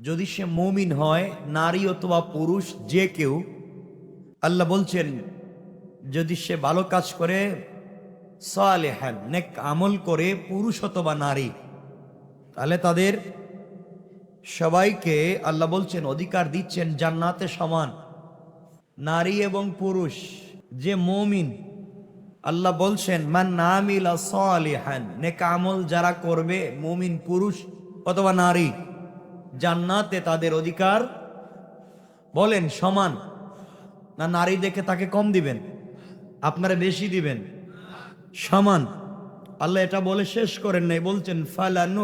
যদি সে মমিন হয়, নারী অথবা পুরুষ, যে কেউ, আল্লাহ বলছেন, যদি সে ভালো কাজ করে, সালেহান, নেক আমল করে, পুরুষ অথবা নারী, তাহলে তাদের সবাইকে আল্লাহ বলছেন, অধিকার দিচ্ছেন জান্নাতে সমান। নারী এবং পুরুষ, যে মমিন, আল্লাহ বলছেন, মান নামিলা সালিহান, নেক আমল যারা করবে, মমিন, পুরুষ অথবা নারী জান্নাতে তাদের অধিকার বলেন সমান। না নারী দেখে তাকে কম দিবেন? আপনারা বেশি দিবেন? সমান। আল্লাহ এটা বলে শেষ করেন নাই, বলছেন ফালানু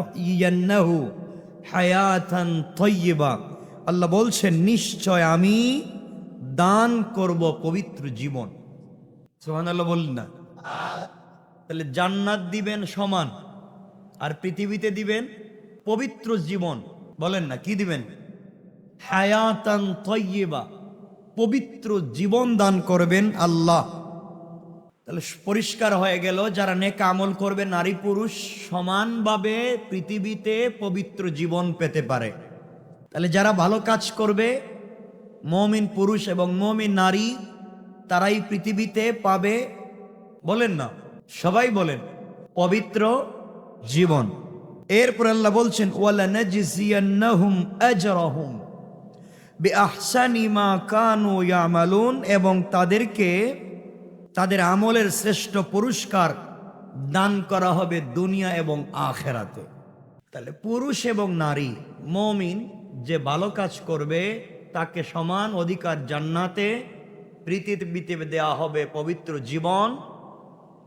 হায়াতান তৈবা আল্লাহ বলছেন, নিশ্চয় আমি দান করব পবিত্র জীবন। সোহান আল্লাহ বললেন না। তাহলে জান্নাত দিবেন সমান, আর পৃথিবীতে দিবেন পবিত্র জীবন। বলেন না, কি দিবেন? হায়াতান তৈবা পবিত্র জীবন দান করবেন আল্লাহ। তাহলে পরিষ্কার হয়ে গেল, যারা নেক আমল করবে, নারী পুরুষ সমানভাবে পৃথিবীতে পবিত্র জীবন পেতে পারে। তাহলে যারা ভালো কাজ করবে, মমিন পুরুষ এবং মমিন নারী, তারাই পৃথিবীতে পাবে। বলেন না, সবাই বলেন, পবিত্র জীবন। এরপর আল্লাহ বলছেন ওয়ালা নাজিসিয়ান্নাহুম আজরাহুম বিআহসানি মা কানু ইয়ামালুন এবং তাদেরকে, তাদের আমলের শ্রেষ্ঠ পুরস্কার দান করা হবে দুনিয়া এবং আখেরাতে। তাহলে পুরুষ এবং নারী, মমিন যে ভালো কাজ করবে, তাকে সমান অধিকার জান্নাতে পৃথিবীতে দেওয়া হবে পবিত্র জীবন।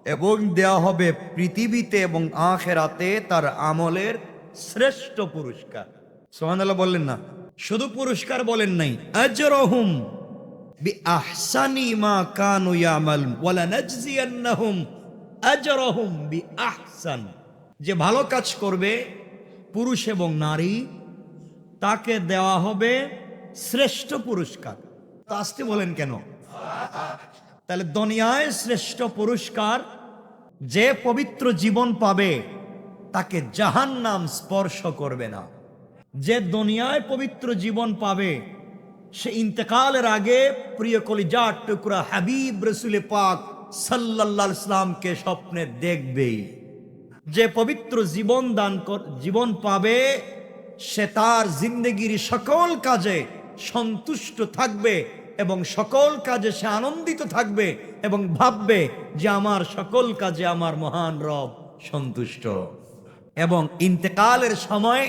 এবং দেওয়া হবে পৃথিবীতে এবং আখেরাতে তার আমলের শ্রেষ্ঠ পুরস্কার। সোহানাল্লাহ বললেন না। শুধু পুরস্কার বলেন নাই, আজরহুম বিআহসানি মা কানু ইয়ামালুন ওয়ালা নাজজিয়ান্নাহুম আজরহুম বিআহসান। যে ভালো কাজ করবে, পুরুষ এবং নারী, তাকে দেওয়া হবে শ্রেষ্ঠ পুরস্কার। তা আসতে বলেন কেন? তাহলে দুনিয়ায় শ্রেষ্ঠ পুরস্কার যে পবিত্র জীবন পাবে, তাকে জাহান নাম স্পর্শ করবে না। যে দুনিয়ায় পবিত্র জীবন পাবে, সে ইন্তেকালের আগে প্রিয় কলিজার টুকরা হাবিব রসুলে পাক সাল্লাল্লাহু ইসলামকে স্বপ্নে দেখবেই যে পবিত্র জীবন দান জীবন পাবে, সে তার জিন্দগির সকল কাজে সন্তুষ্ট থাকবে এবং সকল কাজে সে আনন্দিত থাকবে এবং ভাববে যে আমার সকল কাজে আমার মহান রব সন্তুষ্ট। এবং ইন্তেকালের সময়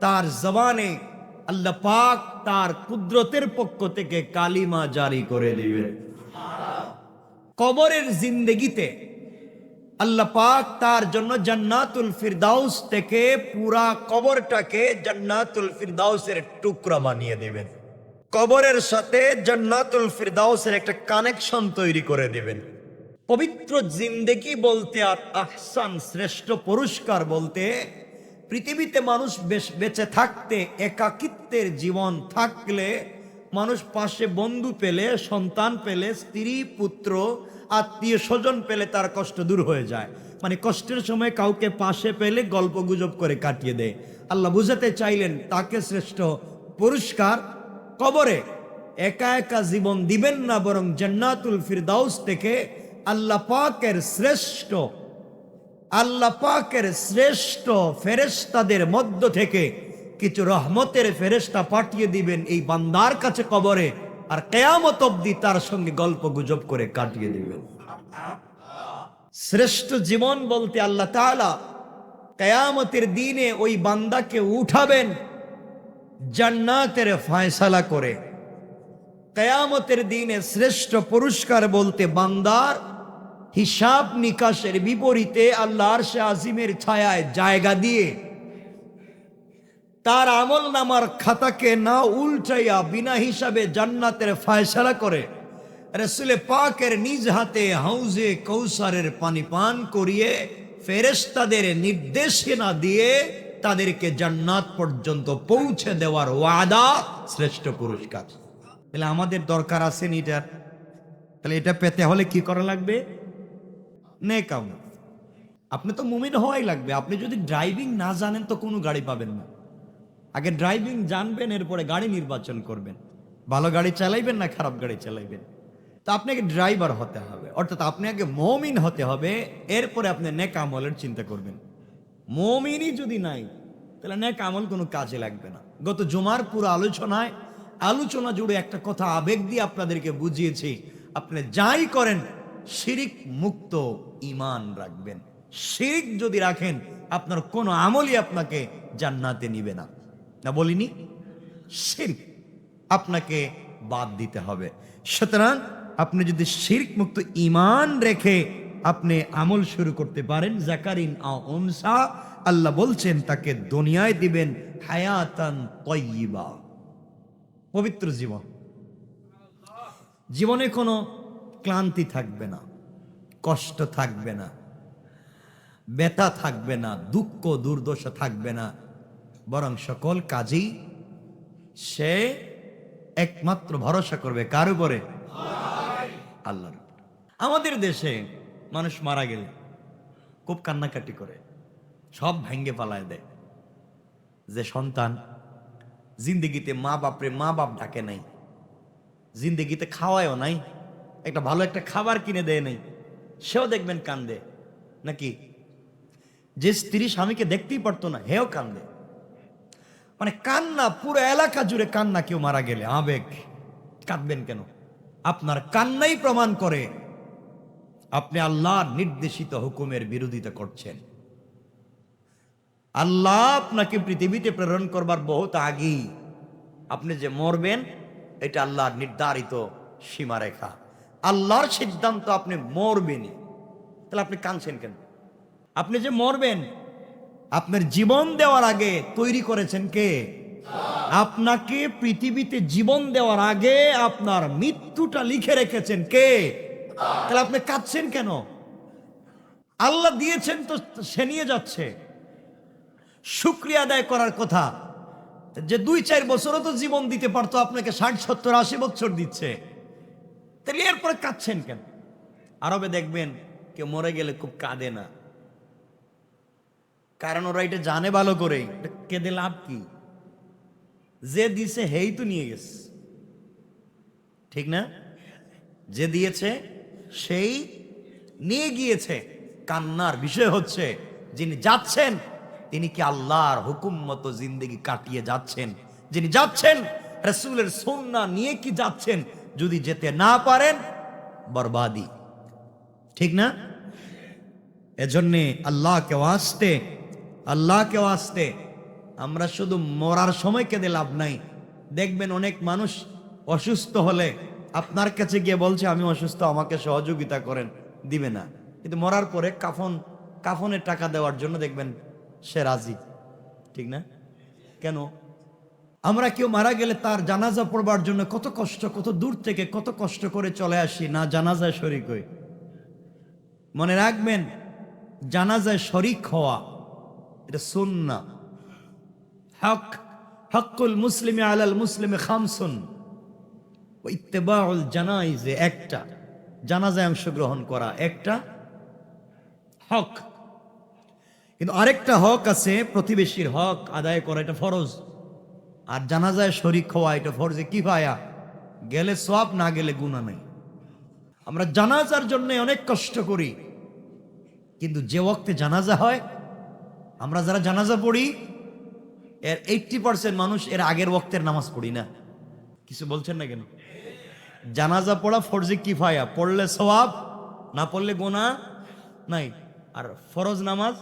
তার জবানে আল্লাহ পাক তার কুদরতের পক্ষ থেকে কালিমা জারি করে দিবে। কবরের জিন্দগিতে আল্লাহ পাক তার জন্য জান্নাতুল ফিরদাউস থেকে পুরা কবরটাকে জান্নাতুল ফিরদাউসের টুকরা বানিয়ে দেবেন। কবরের সাথে জান্নাতুল ফিরদাউসের একটা কানেকশন তৈরি করে দেবেন। পবিত্র জিন্দেগি বলতে আর আহসান শ্রেষ্ঠ পুরস্কার বলতে পৃথিবীতে মানুষ বেঁচে থাকতে, একাকিত্বের জীবন থাকলে মানুষ পাশে বন্ধু পেলে, সন্তান পেলে, স্ত্রী, পুত্র, আত্মীয় স্বজন পেলে তার কষ্ট দূর হয়ে যায়। মানে কষ্টের সময় কাউকে পাশে পেলে গল্প গুজব করে কাটিয়ে দেয়। আল্লাহ বুঝাতে চাইলেন তাকে শ্রেষ্ঠ পুরস্কার। কবরে একা একা জীবন দিবেন না, বরং জান্নাতুল ফিরদাউস থেকে আল্লাহ পাকের শ্রেষ্ঠ, আল্লাহ পাকের শ্রেষ্ঠ ফেরেশতাদের মধ্য থেকে কিছু রহমতের ফেরেশতা পাঠিয়ে দিবেন এই বান্দার কাছে কবরে, আর কেয়ামত অব্দি তার সঙ্গে গল্প গুজব করে কাটিয়ে দিবেন। শ্রেষ্ঠ জীবন বলতে আল্লাহ তাআলা কেয়ামতের দিনে ওই বান্দাকে উঠাবেন জান্নাতের ফয়সালা করে। কেয়ামতের দিনে শ্রেষ্ঠ পুরস্কার বলতে বান্দার হিসাব নিকাশের বিপরীতে আল্লাহর সে আজিমের ছায়ায় জায়গা দিয়ে তার আমল নামার খাতাকে না উল্টাইয়া বিনা হিসাবে জান্নাতের ফায়সালা করে। রসুলে পাকের নিজ হাতে হাউজে কৌসারের পানি পান করিয়ে ফেরেশতাদের নির্দেশনা দিয়ে তাদেরকে জান্নাত পর্যন্ত পৌঁছে দেওয়ার ওয়াদা শ্রেষ্ঠ পুরস্কার। তাহলে আমাদের দরকার আছে এটার তাহলে এটা পেতে হলে কি করা লাগবে? নেকাম আপনি তো মুমিন হওয়াই লাগবে। আপনি যদি ড্রাইভিং না জানেন তো কোনো গাড়ি পাবেন না। আগে ড্রাইভিং জানবেন, এরপরে গাড়ি নির্বাচন করবেন। ভালো গাড়ি চালাইবেন না খারাপ গাড়ি চালাইবেন? তা আপনাকে ড্রাইভার হতে হবে। অর্থাৎ আপনি আগে মমিন হতে হবে। এরপরে আপনি নেক আমলের চিন্তা করবেন। মমিনই যদি নাই, তাহলে ন্যাক আমল কোনো কাজে লাগবে না। গত জুমার পুরো আলোচনায়, আলোচনা জুড়ে একটা কথা আবেগ দিয়ে আপনাদেরকে বুঝিয়েছি। আপনি যাই করেন, শিরিক মুক্ত ইমান রাখবেন। শিরিক যদি রাখেন, আপনার কোনো আমলই আপনাকে জান্নাতে নিবে না। না বলিনি? শিরক আপনাকে বাদ দিতে হবে। সুতরাং আপনি যদি শিরক মুক্ত ইমান রেখে আপনি আমল শুরু করতে পারেন। জাকারিন আনসা আল্লাহ বলছেন, তাকে দুনিয়ায় দিবেন হায়াতান তয়্যিবা পবিত্র জীবন। জীবনে কোনো ক্লান্তি থাকবে না, কষ্ট থাকবে না, ব্যথা থাকবে না, দুঃখ, দুর্দশা থাকবে না। বরং সকল কাজেই সে একমাত্র ভরসা করবে কার উপরে? আল্লাহর আমাদের দেশে মানুষ মারা গেলে খুব কান্নাকাটি করে, সব ভেঙ্গে পালায় দেয়। যে সন্তান জিন্দিগিতে মা বাপরে মা বাপ ডাকে নাই, জিন্দিগিতে খাওয়ায়ও নাই, একটা ভালো একটা খাবার কিনে দেয় নাই, সেও দেখবেন কান্দে। নাকি যে স্ত্রী স্বামীকে দেখতেই পারতো না, হেও কান্দে। মানে কান্না, পুরো এলাকা জুড়ে কান্না, কেউ মারা গেলে আবেগ। কাঁদবেন কেন? আপনার কান্নাই প্রমাণ করে আপনি আল্লাহর নির্দেশিত হুকুমের বিরোধিতা করছেন। আল্লাহ আপনাকে পৃথিবীতে প্রেরণ করবার বহুত আগেই আপনি যে মরবেন, এটা আল্লাহর নির্ধারিত সীমারেখা। আল্লাহর সিদ্ধান্ত আপনি মরবেনই। তাহলে আপনি কাঁদছেন কেন? আপনি যে মরবেন, আপনার জীবন দেওয়ার আগে তৈরি করেছেন কে? আপনাকে পৃথিবীতে জীবন দেওয়ার আগে আপনার মৃত্যুটা লিখে রেখেছেন কে? তাহলে আপনি কাঁদছেন কেন? আল্লাহ দিয়েছেন তো সে নিয়ে যাচ্ছে। শুক্রিয়া আদায় করার কথা। যে দুই চার বছরও তো জীবন দিতে পারতো, আপনাকে ষাট, সত্তর, আশি বছর দিচ্ছে। তাহলে এরপরে কাঁদছেন কেন? আরবে দেখবেন, কেউ মরে গেলে খুব কাঁদে না। কারণ ওরা এটা জানে ভালো করে। কেঁদে লাভ কি? যে দিছে হেই তো নিয়ে গেছে। ঠিক না? যে দিয়েছে সেই নিয়ে গিয়েছে। কান্নার বিষয় হচ্ছে, যিনি যাচ্ছেন, তিনি কি আল্লাহর হুকুম মতো জিন্দগি কাটিয়ে যাচ্ছেন? যিনি যাচ্ছেন, রসুলের সন্না নিয়ে কি যাচ্ছেন? যদি যেতে না পারেন, বরবাদি। ঠিক না? এজন্যে আল্লাহকে আসতে আল্লাহকে আসতে আমরা শুধু মরার সময় কেঁদে লাভ নাই। দেখবেন অনেক মানুষ অসুস্থ হলে আপনার কাছে গিয়ে বলছে, আমি অসুস্থ, আমাকে সহযোগিতা করেন। দিবে না। কিন্তু মরার পরে কাফন কাফনের টাকা দেওয়ার জন্য দেখবেন সে রাজি। ঠিক না? কেন? আমরা কেউ মারা গেলে তার জানাজা পড়বার জন্য কত কষ্ট, কত দূর থেকে কত কষ্ট করে চলে আসি, না জানাজায় শরিক হই। মনে রাখবেন, জানাজায় শরিক হওয়া, এটা সুন্না হক, হকুল মুসলিমে আলাল মুসলিমে খামসুন। ইত্তেবাউল জানাইজে একটা, জানাজায় অংশগ্রহণ করা একটা হক। কিন্তু আরেকটা হক আছে, প্রতিবেশীর হক আদায় করা, এটা ফরজ। আর জানাজায় শরিক হওয়া, এটা ফরজে কি ভায়া গেলে সব না গেলে গুণা নেই। আমরা জানাজার জন্য অনেক কষ্ট করি, কিন্তু যে ওক্তে জানাজা হয়, আমরা যারা জানাজা পড়ি, এর এইটটি পার্সেন্ট মানুষ এর আগের ওক্তের নামাজ পড়ি না। কিছু বলছেন না কেন? জানাজা পড়া ফরজে কিফায়া, পড়লে সওয়াব, না পড়লে গোনা নাই। আর ফরজ নামাজ,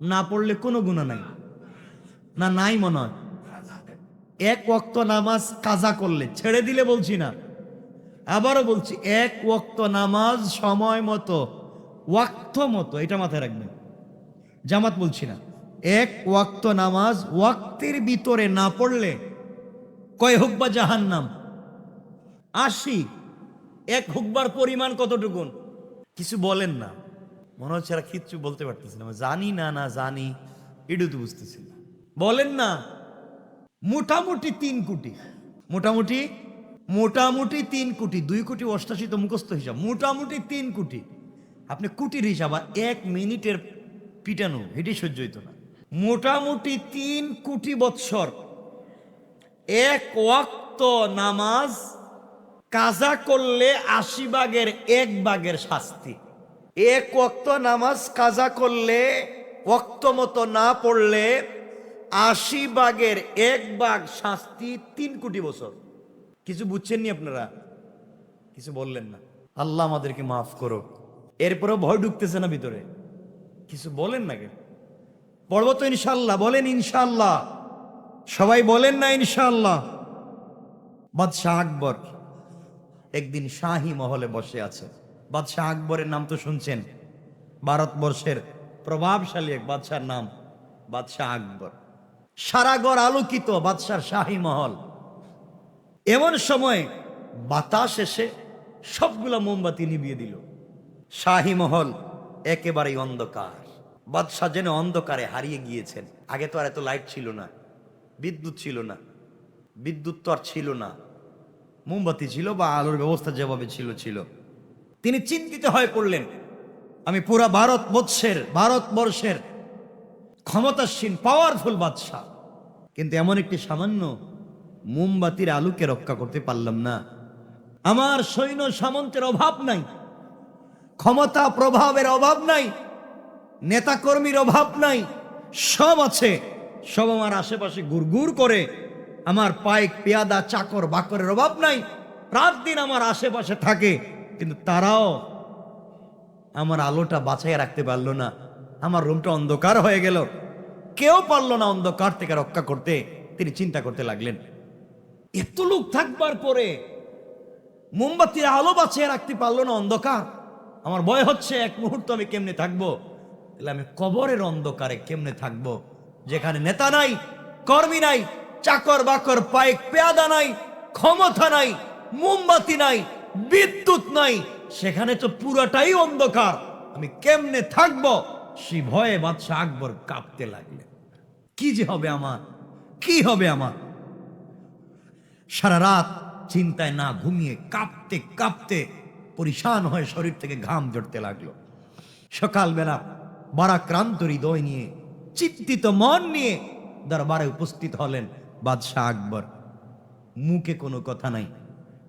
না পড়লে কোনো গুণা নাই। না নাই মনে হয়। এক ওয়াক্ত নামাজ কাজা করলে, ছেড়ে দিলে বলছি না। আবারও বলছি, এক ওয়াক্ত নামাজ সময় মতো, ওয়াক্ত মতো, এটা মাথায় রাখবেন। জামাত বলছি না। এক ওয়াক্ত নামাজ ওয়াক্তের ভিতরে না পড়লে কয় হুকবা জাহান্নাম? আশি। এক হুকবার পরিমাণ কতটুকুন? কিছু বলেন না। মনে হচ্ছে এরা কিচ্ছু বলতে পারতেছে না। জানি না না জানি, এটু তো বুঝতেছি না। বলেন না। মোটামুটি তিন কোটি। মোটামুটি? মোটামুটি তিন কোটি। দুই কোটি অষ্টাশি তো মুখস্থ হিসাব। মোটামুটি তিন কোটি। আপনি কোটির হিসাব আর এক মিনিটের পিটানো এটি সহ্য হইতো না। মোটামুটি তিন কোটি বৎসর। এক ওয়াক্ত নামাজ কাজা করলে আশি ভাগের এক ভাগের শাস্তি। এক ওয়াক্ত নামাজ কাজা করলে, ওয়াক্ত মতো না পড়লে আশি ভাগের এক ভাগ শাস্তি তিন কোটি বছর। কিছু বুঝছেননি আপনারা? কিছু বললেন না। আল্লাহ আমাদেরকে মাফ করো এরপরেও ভয় ঢুকতেছে না ভিতরে। কিছু বলেন না কেন? পড়ব তো ইনশাল্লাহ, বলেন ইনশাল্লাহ। সবাই বলেন না ইনশাল্লাহ। বাদশাহ আকবর। একদিন শাহী মহলে বসে আছে। বাদশাহ আকবরের নাম তো শুনছেন। ভারতবর্ষের প্রভাবশালী এক বাদশার নাম বাদশাহ আকবর। সারাগর আলোকিত বাদশার শাহী মহল। এমন সময় বাতাস এসে সবগুলো মোমবাতি নিভিয়ে দিল। শাহী মহল একেবারেই অন্ধকার। বাদশাহ যেন অন্ধকারে হারিয়ে গিয়েছেন। আগে তো আর এত লাইট ছিল না। বিদ্যুৎ ছিল না। বিদ্যুৎ তো আর ছিল না। মোমবাতি ছিল বা আলোর ব্যবস্থা যেভাবে ছিল ছিল। তিনি চিন্তিত হয়ে পড়লেন, আমি পুরা ভারতবর্ষের ভারতবর্ষের ক্ষমতাসীন পাওয়ারফুল বাদশাহ। কিন্তু এমন একটি সামান্য মোমবাতির আলোকে রক্ষা করতে পারলাম না। আমার সৈন্য সামন্তের অভাব নাই, ক্ষমতা প্রভাবের অভাব নাই, নেতাকর্মীর অভাব নাই, সব আছে। সব আমার আশেপাশে গুড়গুড় করে আমার পাইক পেয়াদা চাকর বাকরের অভাব নাই। রাত দিন আমার আশেপাশে থাকে, কিন্তু তারাও আমার আলোটা বাঁচাইয়া রাখতে পারল না। আমার রুমটা অন্ধকার হয়ে গেল। কেউ পারল না অন্ধকার থেকে রক্ষা করতে। তিনি চিন্তা করতে লাগলেন, এত লোক থাকবার পরে মোমবাতির আলো বাঁচিয়ে রাখতে পারল না অন্ধকার? আমার ভয় হচ্ছে, এক মুহূর্ত আমি কেমনে থাকব? তাহলে আমি কবরের অন্ধকারে কেমনে থাকব? যেখানে নেতা নাই, কর্মী নাই চাকর বাকর পায়ে পেয়াদা নাই, ক্ষমতা নাই, মোমবাতি নাই, বিদ্যুৎ নাই, সেখানে তো পুরোটাই অন্ধকার। আমি কেমনে থাকব? সেই ভয়ে বাদশাহ আকবর কাঁপতে লাগলেন। কি যে হবে আমার? কি হবে আমার? সারা রাত চিন্তায় না ঘুমিয়ে কাঁপতে কাঁপতে পরিশান হয়ে শরীর থেকে ঘাম জড়তে লাগল। সকালবেলা বারাক্রান্ত হৃদয় নিয়ে, চিন্তিত মন নিয়ে দরবারে উপস্থিত হলেন বাদশাহ আকবর, মুখে কোনো কথা নাই।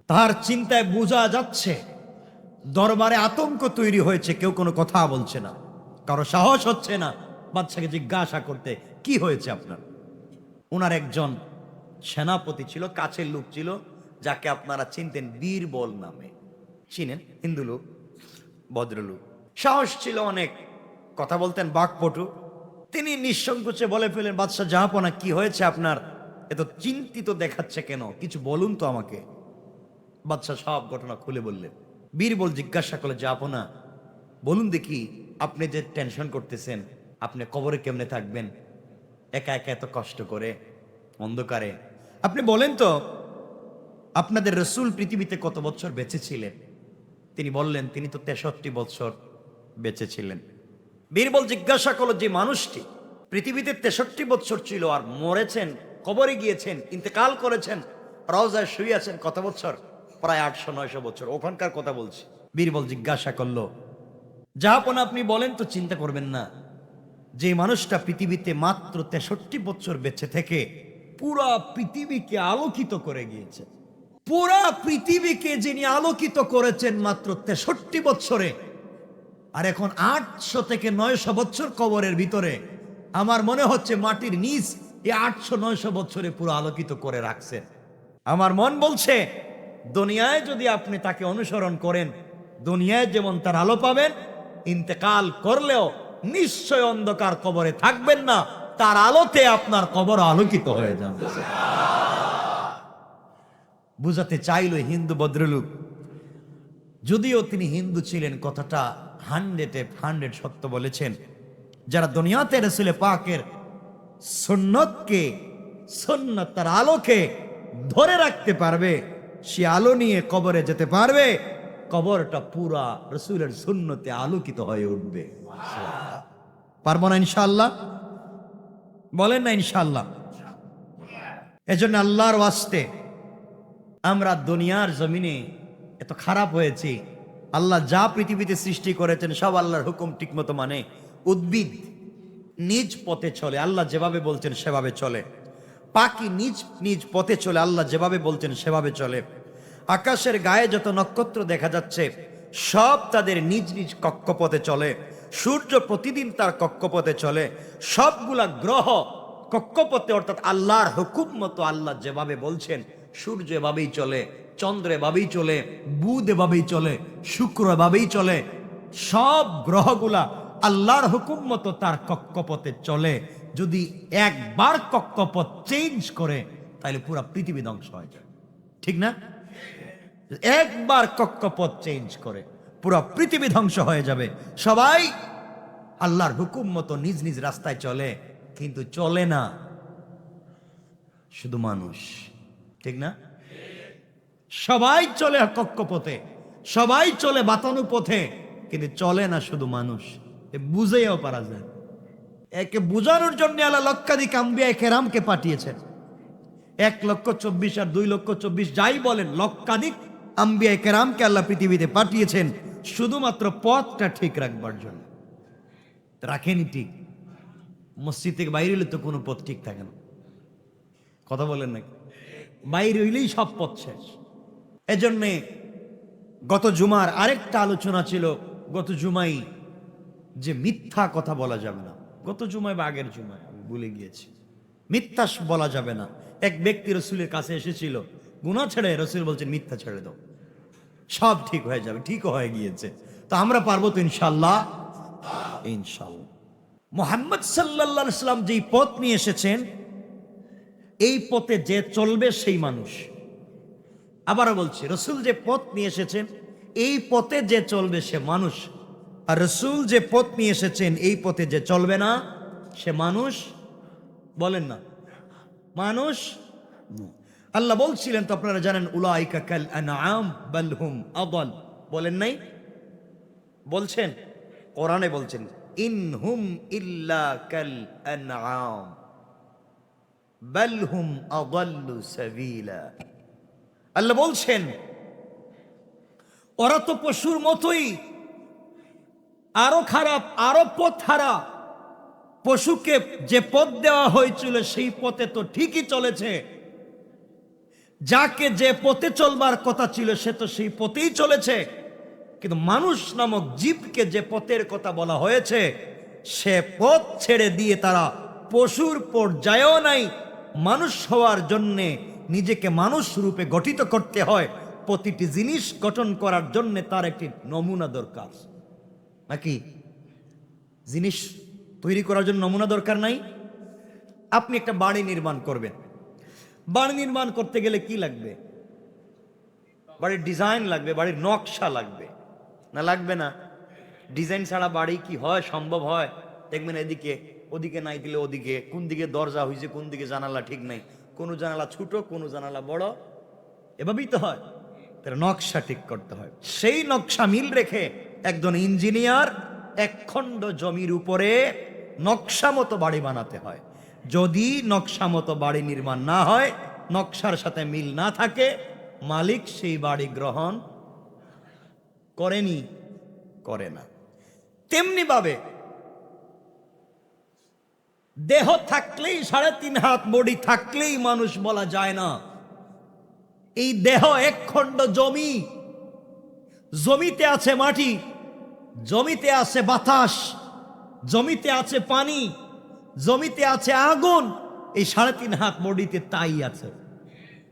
তার চিন্তায় বোঝা যাচ্ছে, দরবারে আতঙ্ক তৈরি হয়েছে, কেউ কোনো কথা বলছে না। কারও সাহস হচ্ছে না বাদশাকে জিজ্ঞাসা করতে, কি হয়েছে আপনার? ওনার একজন সেনাপতি ছিল, কাছের লোক ছিল, যাকে আপনারা চিনতেন বীরবল নামে। চিনেন? হিন্দু লোক, ভদ্রলোক। সাহস ছিল অনেক, কথা বলতেন বাকপটু। তিনি নিঃসংকোচে বলে ফেলেন, বাদশাহ জাহাপনা কি হয়েছে আপনার? এত চিন্তিত দেখাচ্ছে কেন? কিছু বলুন তো আমাকে। বাদশাহ সব ঘটনা খুলে বললেন। বীরবল জিজ্ঞাসা করলে যাব না বলুন দেখি, আপনি যে টেনশন করতেছেন, আপনি কবরে কেমনে থাকবেন? একা একা এত কষ্ট করে, অন্ধকারে। আপনি বলেন তো, আপনাদের রসুল পৃথিবীতে কত বছর বেঁচে ছিলেন তিনি বললেন, তিনি তো তেষট্টি বছর বেঁচে ছিলেন বীরবল জিজ্ঞাসা করল, যে মানুষটি পৃথিবীতে তেষট্টি বছর ছিল আর মরেছেন কবরে গিয়েছেন, ইন্তেকাল করেছেন, রওজায় শুয়ে আছেন কত বছর? প্রায় আটশো, নয়শো বছর। ওখানকার কথা বলছি। বীরবল জিজ্ঞাসা করল যাহাপন আপনি বলেন তো চিন্তা করবেন না। যে মানুষটা পৃথিবীতে মাত্র তেষট্টি বছর বেঁচে থেকে পুরা পৃথিবীকে আলোকিত করে গিয়েছে। পুরা পৃথিবীকে যিনি আলোকিত করেছেন মাত্র তেষট্টি বছরে আর এখন আটশো থেকে নয়শো বছর কবরের ভিতরে। আমার মনে হচ্ছে মাটির নিচ এই আটশো, নয়শো বছরে পুরো আলোকিত করে রাখছেন। আমার মন বলছে, দুনিয়ায় যদি আপনি তাকে অনুসরণ করেন, দুনিয়ায় যেমন তার আলো পাবেন, ইন্তেকাল করলেও নিশ্চয় অন্ধকার কবরে থাকবেন না, তার আলোতে আপনার কবর আলোকিত হয়ে যাবে। বুঝাতে চাইল হিন্দু ভদ্রলোক, যদিও তিনি হিন্দু ছিলেন, কথাটা হান্ড্রেডে হান্ড্রেড সত্য বলেছেন, যারা দুনিয়াতে রসুলে পাকের সুন্নতকে সুন্নত তার আলোকে ধরে রাখতে পারবে। সে আলো নিয়ে কবরে যেতে পারবে। কবরটা পুরা রসুলের সুন্নতে আলোকিত হয়ে উঠবে। পারব না ইনশাল্লাহ বলেন না ইনশাল্লাহ এজন্য আল্লাহর ওয়াস্তে আমরা দুনিয়ার জমিনে এত খারাপ হয়েছি। আল্লাহ যা পৃথিবীতে সৃষ্টি করেছেন সব আল্লাহর হুকুম ঠিকমতো মানে। উদ্ভিদ নিজ পথে চলে, আল্লাহ যেভাবে বলছেন সেভাবে চলে। পাখি নিজ নিজ পথে চলে, আল্লাহ যেভাবে বলছেন সেভাবে চলে। আকাশের গায়ে যত নক্ষত্র দেখা যাচ্ছে, সব তাদের নিজ নিজ কক্ষপথে চলে। সূর্য প্রতিদিন তার কক্ষপথে চলে। সবগুলা গ্রহ কক্ষপথে, অর্থাৎ আল্লাহর হুকুম মতো আল্লাহ যেভাবে বলছেন, সূর্য এভাবেই চলে, চন্দ্র এভাবেই চলে, বুধ এভাবেই চলে, শুক্র এভাবেই চলে। সব গ্রহগুলা আল্লাহর হুকুম মতো তার কক্ষপথে চলে। যদি একবার কক্ষপথ চেঞ্জ করে তাহলে পুরো পৃথিবী ধ্বংস হয়ে যায়। ঠিক না? একবার কক্ষপথ চেঞ্জ করে, পুরো পৃথিবী ধ্বংস হয়ে যাবে। সবাই আল্লাহর হুকুম মতো নিজ নিজ রাস্তায় চলে, কিন্তু চলে না। শুধু মানুষ। ঠিক না? সবাই চলে কক্ষপথে, সবাই চলে বাতানু পথে কিন্তু চলে না শুধু মানুষ। বুঝেও পারা যায়। একে বুঝানোর জন্য আল্লাহ লক্ষাধিক আম্বিয়া কেরামকে পাঠিয়েছেন। এক লক্ষ চব্বিশ আর দুই লক্ষ চব্বিশ যাই বলেন, লক্ষাধিক আম্বিয়া কেরামকে আল্লাহ পৃথিবীতে পাঠিয়েছেন শুধুমাত্র পথটা ঠিক রাখবার জন্য। রাখেনি ঠিক। মসজিদ থেকে বাইরে হলে তো কোনো পথ ঠিক থাকে না। কথা বলেন নাকি? বাইরে হইলেই সব পথ শেষ। এজন্যে গত জুমার আরেকটা আলোচনা ছিল, গত জুমাই যে মিথ্যা কথা বলা যাবে না। গত জুমায় বা আগের জুমায়, আমি ভুলে গিয়েছি। মিথ্যা বলা যাবে না। এক ব্যক্তি রসুলের কাছে এসেছিল গুণা ছেড়ে রসুল বলছেন, মিথ্যা ছেড়ে দাও। সব ঠিক হয়ে যাবে, ঠিকও হয়ে গিয়েছে। তো আমরা পারব তো ইনশাল্লাহ ইনশাল্লাহ মোহাম্মদ সাল্লাহ সাল্লাম যেই পথ নিয়ে এসেছেন, এই পথে যে চলবে সেই মানুষ। আবারও বলছি, রসুল যে পথ নিয়ে এসেছেন, এই পথে যে চলবে সে মানুষ। আর রসুল যে পথ নিয়ে এসেছেন, এই পথে যে চলবে না, সে মানুষ বলেন না। মানুষ আল্লাহ বলছিলেন, তো আপনারা জানেন, উলাইকা কাল বলেন নাই? বলছেন? কোরআনে বলছেন। ইনহুম ইল্লা কাল আল্লাহ বলছেন, ওরা তো পশুর মতোই আরও খারাপ, আরও পথ হারা। পশুকে যে পথ দেওয়া হয়েছিল, সেই পথে তো ঠিকই চলেছে। যাকে যে পথে চলবার কথা ছিল, সে তো সেই পথেই চলেছে। কিন্তু মানুষ নামক জীবকে যে পথের কথা বলা হয়েছে, সে পথ ছেড়ে দিয়ে তারা পশুর পর্যায়েও নাই, মানুষ হওয়ার জন্যে নিজেকে মানুষ রূপে গঠিত করতে হয়। প্রতিটি জিনিস গঠন করার জন্যে তার একটি নমুনা দরকার। নাকি? জিনিস তৈরি করার জন্য নমুনা দরকার নাই? আপনি একটা বাড়ি নির্মাণ করবেন। বাড়ি নির্মাণ করতে গেলে কি লাগবে? বাড়ির ডিজাইন লাগবে, বাড়ির নকশা লাগবে। না লাগবে না? ডিজাইন ছাড়া বাড়ি কি হয়? সম্ভব হয়? দেখবেন এদিকে, ওদিকে নাই দিলে ওদিকে, কোন দিকে দরজা হয়েছে কোন দিকে জানালা ঠিক নাই। কোনো জানালা ছোট, কোনো জানালা বড়। এভাবেই তো হয়। তাহলে নকশা ঠিক করতে হয়। সেই নকশা মিল রেখে একজন ইঞ্জিনিয়ার এক খণ্ড জমির উপরে নকশা মতো বাড়ি বানাতে হয়। যদি নকশা মতো বাড়ি নির্মাণ না হয়, নকশার সাথে মিল না থাকে, মালিক সেই বাড়ি গ্রহণ করেনি, করে না। তেমনি ভাবে দেহ থাকলেই সাড়ে তিন হাত, বডি থাকলেই মানুষ বলা যায় না। এই দেহ এক খণ্ড জমি জমিতে আছে মাটি, জমিতে আছে বাতাস, জমিতে আছে পানি, জমিতে আছে আগুন, এই সাড়ে তিন হাত বডিতে তাই আছে।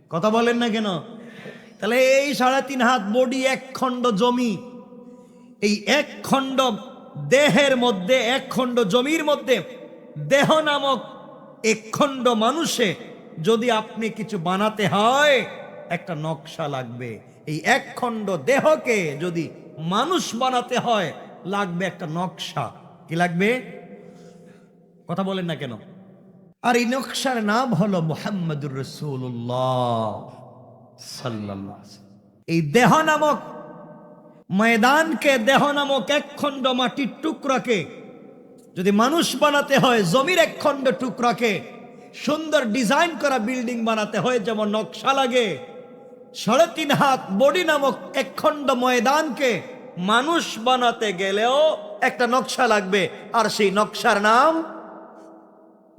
কথা বলেন না কেন? তাহলে এই সাড়ে তিন হাত বডি এক খণ্ড জমি, এই এক খণ্ড দেহের মধ্যে, এক খণ্ড জমির মধ্যে, দেহ নামক এক খণ্ড মানুষে যদি আপনি কিছু বানাতে হয়, একটা নকশা লাগবে। এই এক খণ্ড দেহকে যদি মানুষ বানাতে হয়, লাগবে একটা নকশা। কি লাগবে? কথা বলেন না কেন? আর এই নকশার নাম হলো মোহাম্মদুর রসুল্লাহ এই দেহ নামক ময়দানকে, দেহ নামক এক খণ্ড মাটির টুকরাকে যদি মানুষ বানাতে হয়, জমির এক খণ্ড টুকরাকে সুন্দর ডিজাইন করা বিল্ডিং বানাতে হয়, যেমন নকশা লাগে সাড়ে তিন হাত বডি নামক এক খণ্ড ময়দানকে মানুষ বানাতে গেলেও একটা নকশা লাগবে। আর সেই নকশার নাম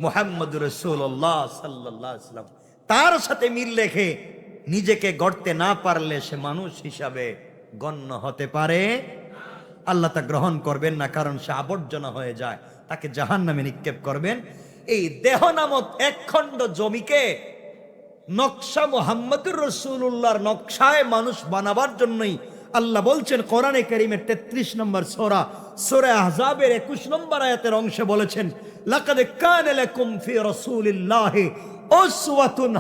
মোহাম্মদ রসুল্লাহ সাল্লাম। তার সাথে মিল রেখে নিজেকে গড়তে না পারলে সে মানুষ হিসাবে গণ্য হতে পারে। আল্লাহ তা গ্রহণ করবেন না, কারণ সে আবর্জনা হয়ে যায়। তাকে জাহান নামে নিক্ষেপ করবেন। এই দেহ নামক এক খণ্ড জমিকে নকশা মোহাম্মদুর রসুল্লাহর নকশায় মানুষ বানাবার জন্যই আল্লাহ বলছেন, কোরআনে করিমের তেত্রিশ নম্বর সোরা সোরা আহজাবের একুশ নম্বর আয়াতের অংশে বলেছেন, লাকাদ কানা লাকুম ফি রাসূলিল্লাহি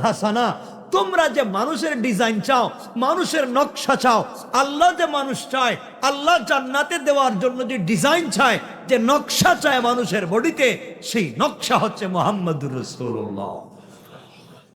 হাসানা। তোমরা যে মানুষের ডিজাইন চাও, মানুষের নকশা চাও, আল্লাহ যে মানুষ চায়, আল্লাহ জান্নাতে দেওয়ার জন্য যে ডিজাইন চায়, যে নকশা চায় মানুষের বডিতে, সেই নকশা হচ্ছে মোহাম্মদুর রসুল্লাহ